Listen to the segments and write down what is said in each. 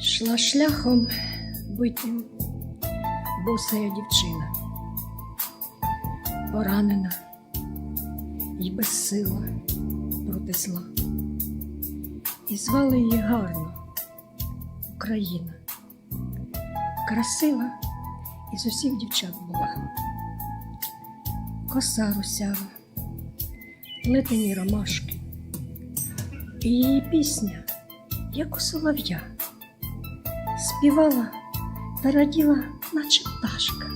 Шла шляхом битим босая дівчина, поранена й безсила проти зла. І звали її гарно Україна. Красива із усіх дівчат була. Коса русява, плетені ромашки. І її пісня, як у солов'я, співала та раділа, наче пташка.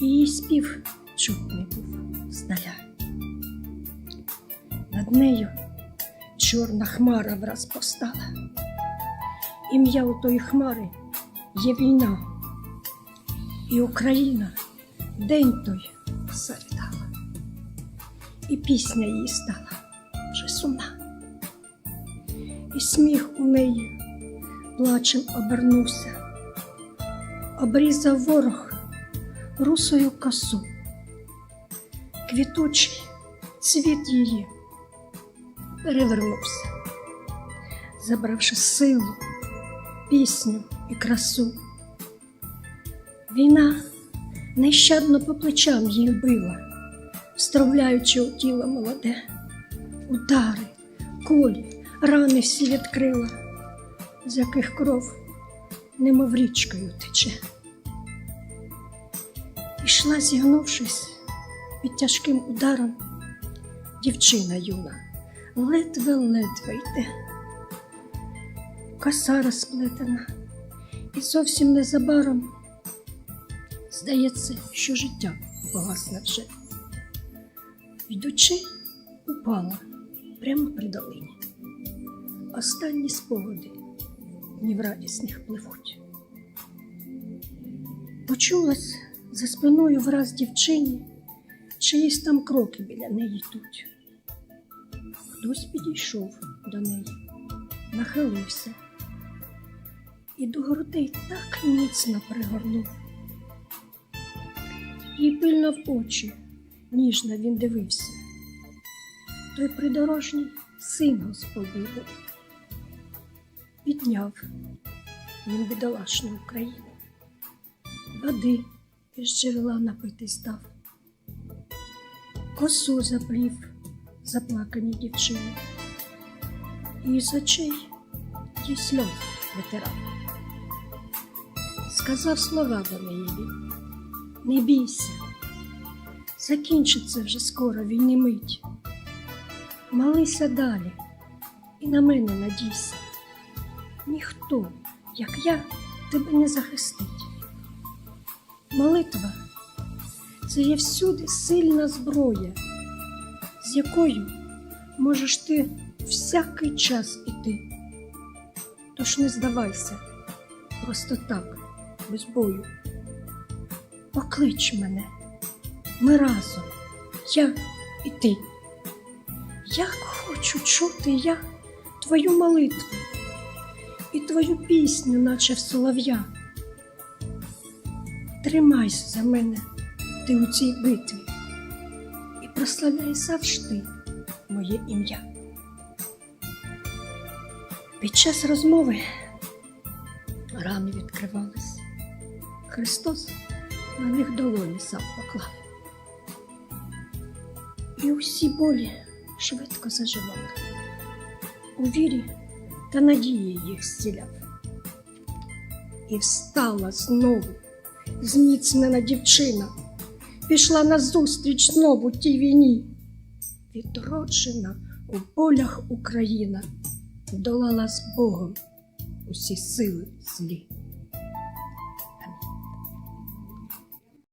Її спів чутний був здаля. Над нею чорна хмара враз постала. Ім'я у тої хмари є війна, і Україна день той заридала, і пісня її стала вже сумна, і сміх у неї плачем обернувся, обрізав ворог русою косу, квітучий цвіт її перевернувся, забравши силу, пісню і красу. Війна нещадно по плечам їй била, встромляючи у тіло молоде, удари, кулі, рани всі відкрила, з яких кров немов річкою тече. Ішла, зігнувшись під тяжким ударом, дівчина юна, ледве-ледве йде. Коса розплетена, і зовсім незабаром здається, що життя погасне вже. Йдучи, упала прямо при долині. Останні спогади ні в радісних пливуть. Почулась за спиною враз дівчині, чиїсь там кроки біля неї йдуть. Хтось підійшов до неї, нахилився і до грудей так міцно пригорнув. І пильно в очі ніжно він дивився. Той придорожній син Господній. Підняв він бідолашну Україну, води із джерела напитись дав, косу заплів заплакані дівчини, і з очей їй сльоз витирав. Сказав слова до неї не бійся, закінчиться вже скоро війни мить. Молися далі і на мене надійся. Ніхто, як я, тебе не захистить. Молитва це є всюди сильна зброя, з якою можеш ти всякий час іти. Тож не здавайся просто так, без бою. Поклич мене, ми разом, я і ти. Як хочу чути я твою молитву і твою пісню, наче в солов'я. Тримайся за мене, ти у цій битві, і прославляй завжди моє ім'я. Під час розмови рани відкривались. Христос на них долоні сам поклав. І усі болі швидко заживали. У вірі та надії їх зціляв. І встала знову зміцнена дівчина, пішла назустріч знову тій війні. Відроджена у полях Україна долала з Богом усі сили злі.